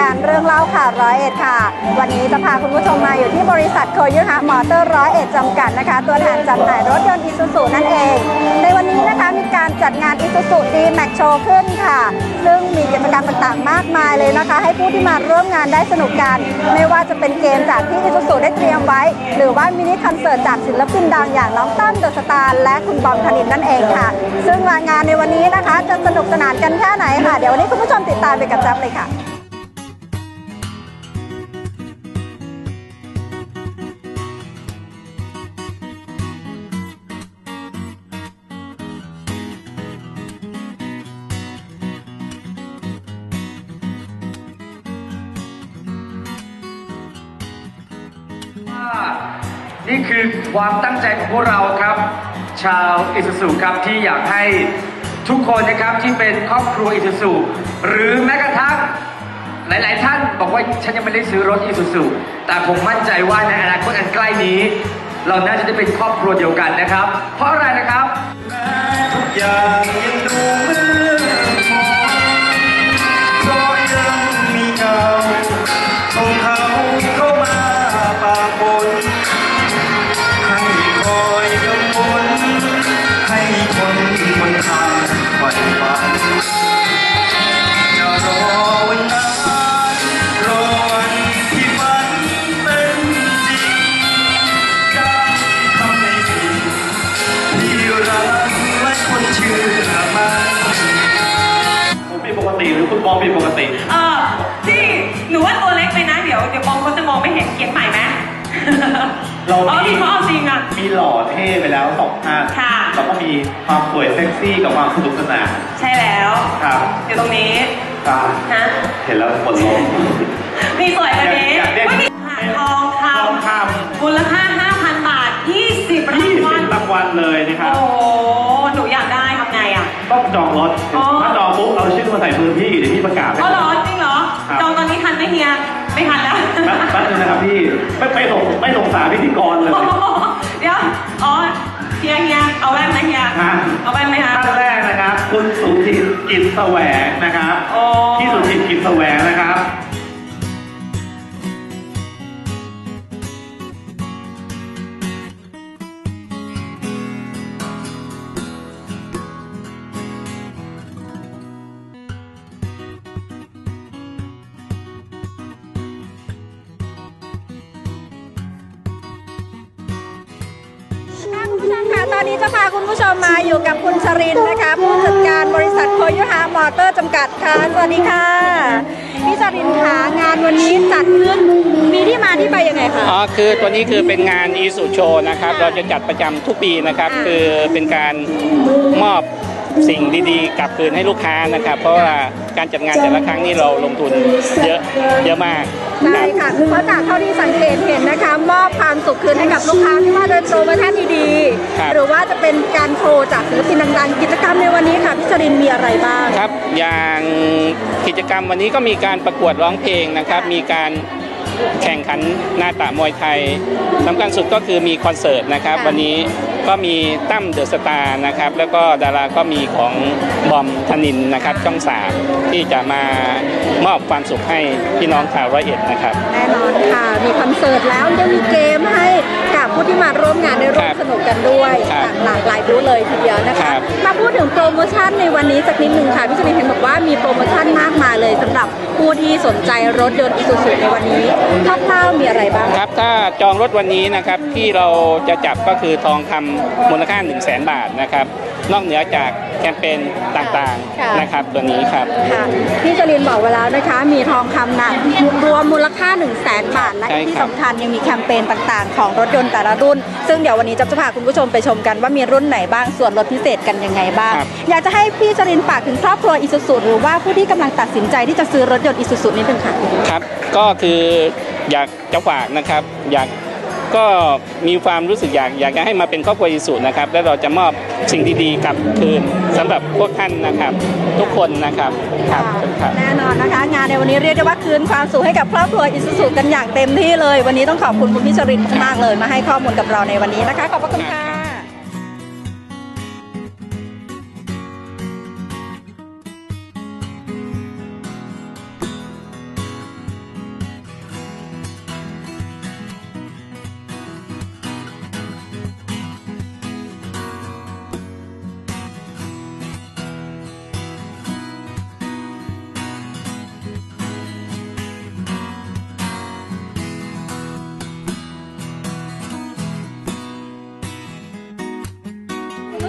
การเรื่องเล่าข่าวร้อยเอ็ดค่ะ วันนี้จะพาคุณผู้ชมมาอยู่ที่บริษัทโคยุฮะมอเตอร์ร้อยเอ็ดจำกัดนะคะ ตัวแทนจำหน่ายรถยนต์อีซูซูนั่นเอง ในวันนี้นะคะมีการจัดงานอีซูซูดีแม็กโชว์ขึ้นค่ะ ซึ่งมีกิจกรรมต่างๆ มากมายเลยนะคะ ให้ผู้ที่มาร่วมงานได้สนุกกัน ไม่ว่าจะเป็นเกมจากที่อีซูซูได้เตรียมไว้ หรือว่ามินิคอนเสิร์ตจากศิลปินดังอย่างน้องตั้มเดอะสตาร์และคุณบอมธนินนั่นเองค่ะ ซึ่งงานในวันนี้นะคะจะสนุกสนานกันแค่ไหนค่ะ เดี๋ยววันนี้คุณผู้ชมติดตามไปกับจับเลยค่ะ ความตั้งใจของพวกเราครับ ชาวอิสุสุครับที่อยากให้ทุกคนนะครับที่เป็นครอบครัวอิสุสุหรือแม้กระทั่งหลาย ๆ ท่านบอกว่าฉันยังไม่ได้ซื้อรถอิสุสุแต่ผมมั่นใจว่าในอนาคตอันใกล้นี้ เราน่าจะได้เป็นครอบครัวเดียวกันนะครับ เพราะอะไรนะครับทุกอย่างยังดูเหมือ ความสวยเซ็กซี่กับความสนุกสนานใช่แล้ว ครับอยู่ตรงนี้ครับนะ เห็นแล้วปวดลมมีสวยกว่านี้อยากได้ ไม่มีผ่านทองคทองคำมูลค่า 5,000 บาท 20ำรางยี่วัสิลบรางวัลเลยนะครับ โอ้โหหนูอยากได้ทำไงอะ ต้องจองรถอ๋อ ถ้าจองปุ๊บเอาชื่อมาใส่มือพี่เดี๋ยวพี่ประกาศให้อ๋อเหรอจริงเหรอ ครับ จองตอนนี้ทันไหมเฮีย ไม่ทันแล้ว แป๊บแป๊บนึงนะครับพี่ไม่ไม่สงไม่สงสารพิธีกรเลยโอ้โหเดี๋ยว อ๋อ เฮียเฮียเอาแว่นไหมเฮียฮะ เอาแว่นไหมคะท่านแรกนะครับ คุณสุทินกิจแสวงนะครับ โอ้ พี่สุทินกิจแสวงนะครับ นนี้จะพาคุณผู้ชมมาอยู่กับคุณชรินทร์นะคะ ผู้จัดการบริษัทโคโยฮามอเตอร์จำกัดค่ะ สวัสดีค่ะ พี่ชรินทร์ค่ะงานวันนี้จัดขึ้นมีที่มาที่ไปยังไงคะ อ๋อคือตัวนี้คือเป็นงานอีสุโชนะครับ เราจะจัดประจำทุกปีนะครับอ่าคือเป็นการมอบ สิ่งดีๆกลับคืนให้ลูกค้านะครับ เพราะว่าการจัดงานแต่ละครั้งนี่เราลงทุนเยอะเยอะมากใช่ค่ะเพราะจากเท่าที่สังเกตเห็นนะคะ มอบความสุขคืนให้กับลูกค้าไม่ว่าโดยโปรโมชั่นดีครับๆหรือว่าจะเป็นการโชว์จากศิลปินดังๆ กิจกรรมในวันนี้ค่ะพี่ชรินทร์มีอะไรบ้างครับ อย่างกิจกรรมวันนี้ก็มีการประกวดร้องเพลงนะครับ มีการแข่งขันหน้าตามวยไทยสำคัญสุดก็คือมีคอนเสิร์ตนะครับค่ะวันนี้ ก็มีตั้มเดอะสตาร์นะครับ แล้วก็ดาราก็มีของบอมธนินนะครับช่องสามที่จะมามอบความสุขให้พี่น้องชาวร้อยเอ็ดนะครับ แน่นอนค่ะ มีคอนเสิร์ตแล้วยังมีเกมให้ กับผู้ที่มาร่วมงานได้ร่วคมรับสนุกกันด้วยครับจากหลากหลายบูธเลยทีเดียวนะครัคะบมาพูดถึงโปรโมชั่นในวันนี้สักนิดนึงค่ะพี่ชลินเห็นบอกว่ามีโปรโมชั่นมากมายเลยสำหรับผู้ที่สนใจรถยนต์อีซูซูในวันนี้คร่าวๆมีอะไรบ้างครับถ้าจองรถวันนี้นะครับที่เราจะจับก็คือทองคำมูลค่า 1 0 0 0 0แบาทนะครับ นอกเหนือจากแคมเปญต่างค่ะ ๆนะครับตัวนี้ครับ ค่ะพี่จรินบอกไว้แล้วนะคะ มีทองคำหนักรวมมูลค่า 1 0 0 0 0แสนบาท และใช่ที่ครับสำคัญยังมีแคมเปญต่างๆ ของรถยนต์แต่ละรุ่น ซึ่งเดี๋ยววันนี้จะจะพาคุณผู้ชมไปชมกันว่ามีรุ่นไหนบ้างส่วนลดพิเศษกันยังไงบ้างครับอยากจะให้พี่จรินฝากถึงครอบครัวอิสุสุหรือว่าผู้ที่กำลังตัดสินใจที่จะซื้อรถยนต์อิสุสุนิดนึงค่ะ ครับก็คืออยากจะฝากนะครับ อยาก ก็มีความรู้สึกอยากอยากจะให้มาเป็นครอบครัวอิสุนะครับ แล้วเราจะมอบสิ่งดีๆกลับคืนสำหรับพวกท่านนะครับ ทุกคนนะครับครับครับแน่นอนนะคะ งานในวันนี้เรียกได้ว่าคืนความสุขให้กับครอบครัวอิสุสุกันอย่างเต็มที่เลย วันนี้ต้องขอบคุณคุณพี่จรินมากๆเลย มาให้ข้อมูลกับเราในวันนี้นะคะขอบพระคุณค่ะ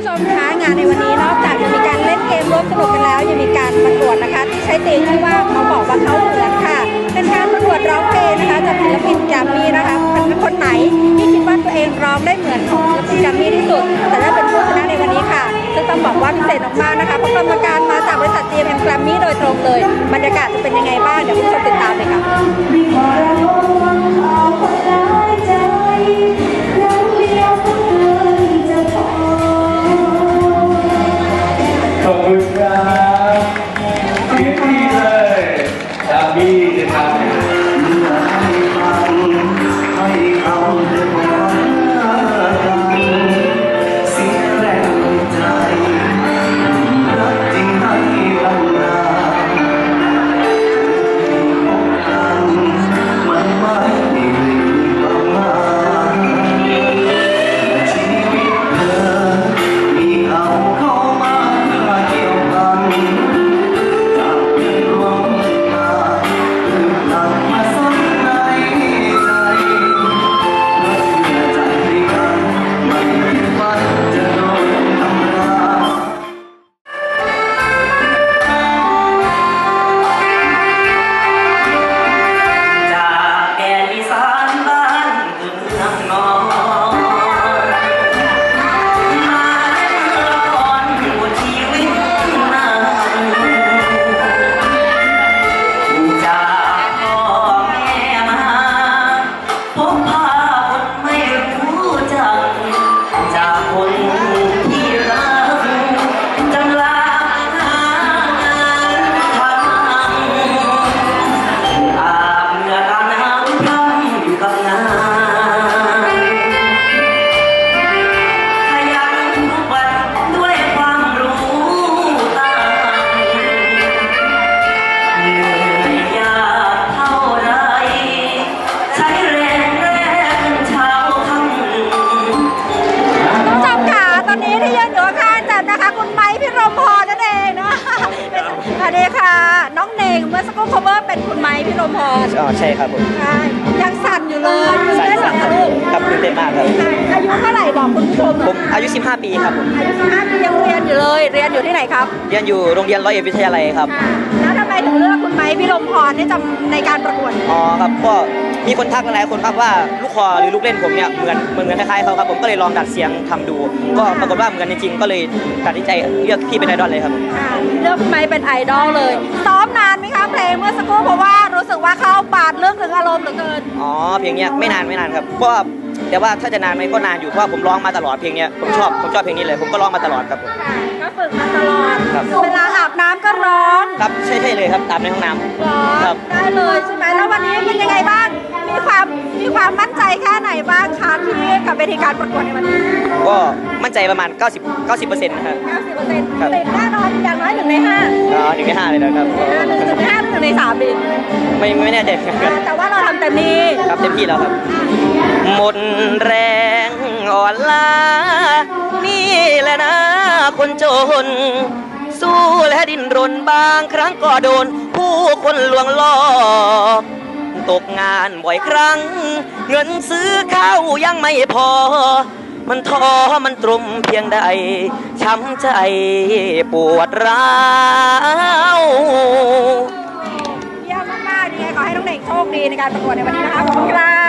ชมคะงานในวันนี้นอกจากจะมีการเล่นเกมร่วมสนุกกันแล้วยังมีการประกวดนะคะ ที่ใช้ธีมที่ว่าเขาบอกว่าเขาเหมือนค่ะ เป็นการประกวดร้องเพลงนะคะจากศิลปินแกรมมี่นะคะคนไหนที่คิดว่าตัวเองร้องได้เหมือนของศิลปินแกรมมี่ที่สุด แต่ได้เป็นผู้ชนะในวันนี้ค่ะ ซึ่งต้องบอกว่าพิเศษมากๆนะคะเพราะกรรมการมาจากบริษัท GMM แกรมมี่โดยตรงเลยบรรยากาศจะเป็นยังไงบ้างเดี๋ยวคุณผู้ชมติด ครับผมใช่ยังสั่นอยู่เลยตื่นเต้นเหรอคะลูกครับตื่นเต้นมากครับ อายุเท่าไหร่บอกคุณผู้ชมหน่ผอยมอายุ 15 ปีครับผม อายุ15ปียังเรียนอยู่เลย เรียนอยู่ที่ไหนครับเรียนอยู่โรงเรียนร้อยเอ็ดวิทยาลัยครับ ค่ะแล้วทำไมถึงเลือกคุณไม้พิรมพรที่จะในการประกวด อ๋อครับก็ มีคนทักหลายๆคนครับว่าลูกคอหรือลูกเล่นผมเนี่ยเหมือนเหมือนเหมือนคล้ายๆเขาครับผมก็เลยลองดัดเสียงทำดู ก็ปรากฏว่าเหมือนจริงๆก็เลยตัดสินใจเลือกพี่เป็นไอดอลเลยครับผมค่ะเลือกคุณไม้เป็นไอดอลเลยซ้อมนานไหมคะเพลงเมื่อสักครู่เพราะว่ารู้สึกว่าเข้าปาดเรื่องถึงอารมณ์เหลือเกินอ๋อเพลงเนี้ยไม่นานไม่นานครับเพราะว่าแต่ว่าถ้าจะนานไหมก็นานอยู่เพราะว่าผมร้องมาตลอดเพลงเนี้ยผมชอบผมชอบเพลงนี้เลย ผมก็ร้องมาตลอดครับผมค่ะก็ฝึกมาตลอดครับเวลาอาบน้ำก็ร้องครับใช่ใช่เลยครับตามในห้องน้ำร้องครับได้เลยใช่ไหมแล้ววันนี้เป็นยังไงบ้าง มีความมีความมั่นใจแค่ไหนบ้างคะที่กับเวทีการประกวดในวันนี้ก็มั่นใจประมาณ 90 90%นะครับ 90%ครับติดแน่นอนอย่างน้อยหนึ่งในห้าอ๋อหนึ่งในห้าเลยนะครับอ่าหนึ่งในห้าหรือหนึ่งในสามดีไม่ไม่แน่ใจครับอ่าแต่ว่าเราทำเต็มที่ครับเต็มที่แล้วครับ หมดแรงอ่อนล้านี่แหละนะคนจน สู้และดิ้นรนบางครั้งก็โดน ผู้คนลวงล่อ ตกงานบ่อยครั้ง เงินซื้อข้าวยังไม่พอ มันท้อมันตรมเพียงใด ช้ำใจปวดร้าวเยี่ยมมากๆดีไงขอให้น้องเด็กโชคดีในการประกวดในวันนี้นะคะขอบคุณครับ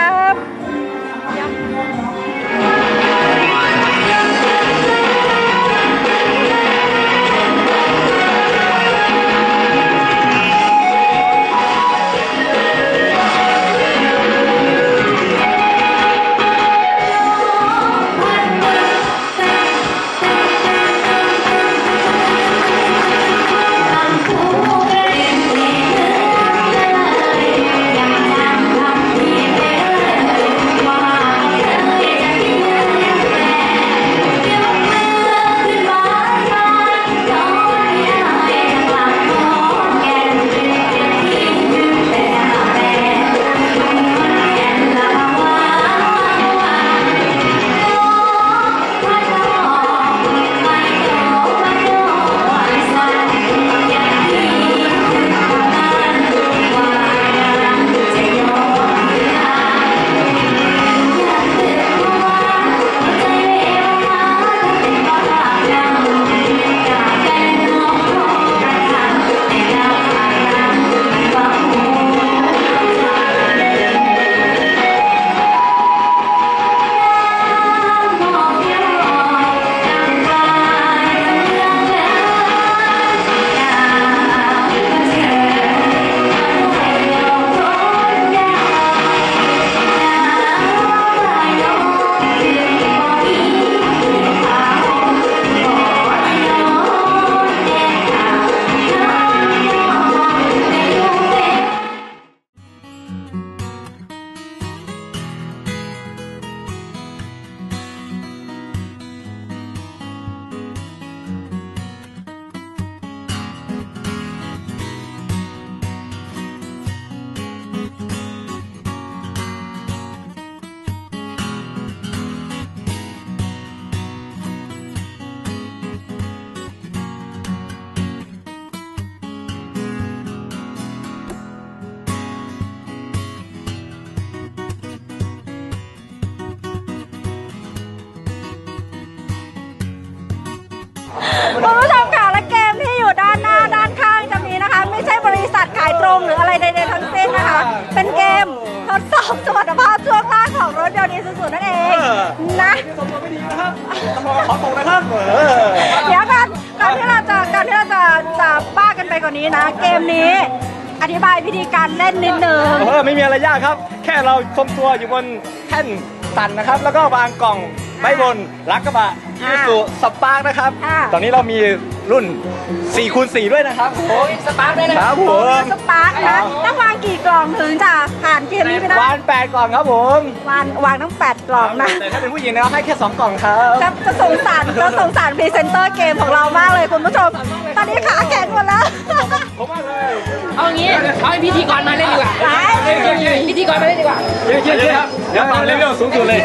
ของรถยนต์อีซูซูนั่นเองนะขอตรงนะครับเดี๋ยวกันก่อนที่เราจะก่อนที่เราจะจะบ้ากันไปกว่านี้นะ เกมนี้อธิบายวิธีการเล่นนิดนึงเออไม่มีอะไรยากครับ แค่เราทรงตัวอยู่บนแท่น ตันนะครับ แล้วก็วางกล่องไว้บนรักกระบะยูสุสปาร์กนะครับอ่าตอนนี้เรามีรุ่น4คูณ4ด้วยนะครับโอ้ยสปาร์กด้วยนะครับผมสปาร์กนะต้องวางกี่กล่องถึงจะผ่านเกมนี้ไปได้วาน8กล่องครับผมวางวางทั้งแปดกล่องนะแต่ถ้าเป็นผู้หญิงนะครับให้แค่2กล่องครับจะจะสงสารจะสงสารพรีเซนเตอร์เกมของเรามากเลยคุณผู้ชม ตอนนี้ขาแข็งหมดแล้วผมว่าเลยเอางี้เอาให้พิธีกรมา เล่นดีกว่าไปพิธีกรมาเล่นดีกว่าเยอะครับเดี๋ยวปั่นเลเวลสูงสุดเลย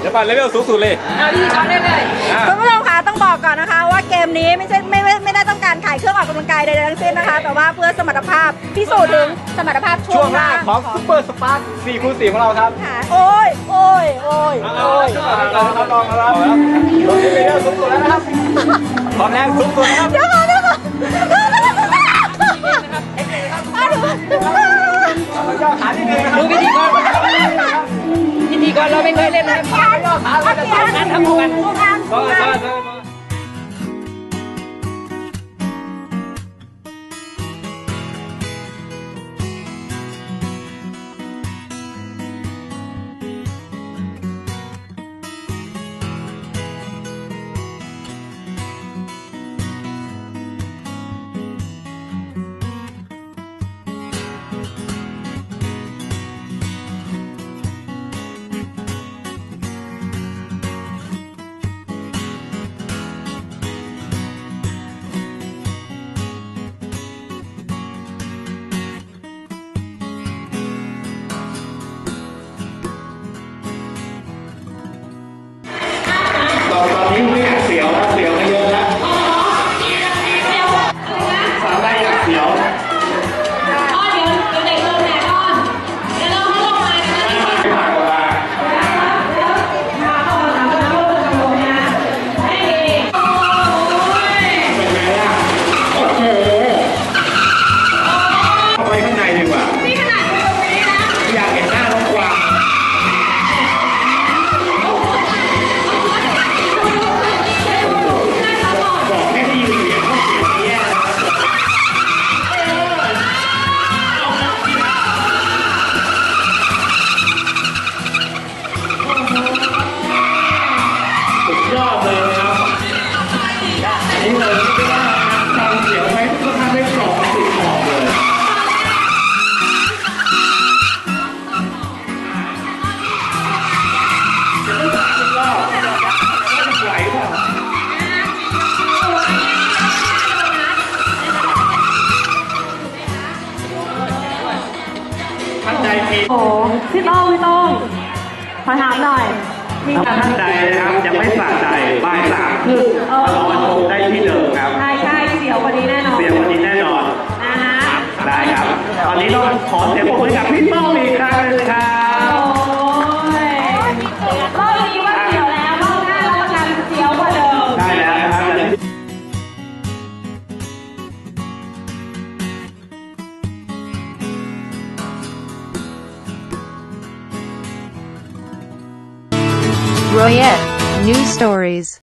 เดี๋ยวปั่นเลเวลสูงสุดเลยเอาพิธีกรเล่นเลยคุณผู้ชมคะต้องบอกก่อนนะคะ ว่าเกมนี้ไม่ใช่ไม่ไม่ไม่ได้ต้องการขายเครื่องออกกำลังกายใดๆทั้งสิ้นนะคะ แต่ว่าเพื่อสมรรถภาพพิสูจน์ถึงสมรรถภาพช่ช่ววงงหน้าล่างของซุปเปอร์สปาร์ค4คูณ4ของเราครับค่ะโอ้ยโอ้ยโอ้ยโอ้ยลองลองลองลองลองเลเวลสูงสุดแล้วนะครับพร้อมแล้วสูงสุดนะครับ เดี๋ยวก่อนเดี๋ยวก่อนอะดู รเราไม่เคย กันงานก็งานก็ยอดเลยครับนี่เลยที่ว่าทางเสียวให้ทุกท่านได้กรอบติดขอบเลยเดี๋ยวต้องสามสิบรอบไหวเปล่าท่านใดมีโอ้พี่โต้งพี่โต้องขอถามหน่อยมีท่านใดนะครับยังไม่ส ขอเสียงปรบมือให้กับพี่ป้องอีกครั้งหนึงครัโอ้บยรอบนี้ว่าเสียวแล้วรอบหน้าเราประกันเสียวกว่าเดิม ได้แล้วนะครับ Royette News Stories.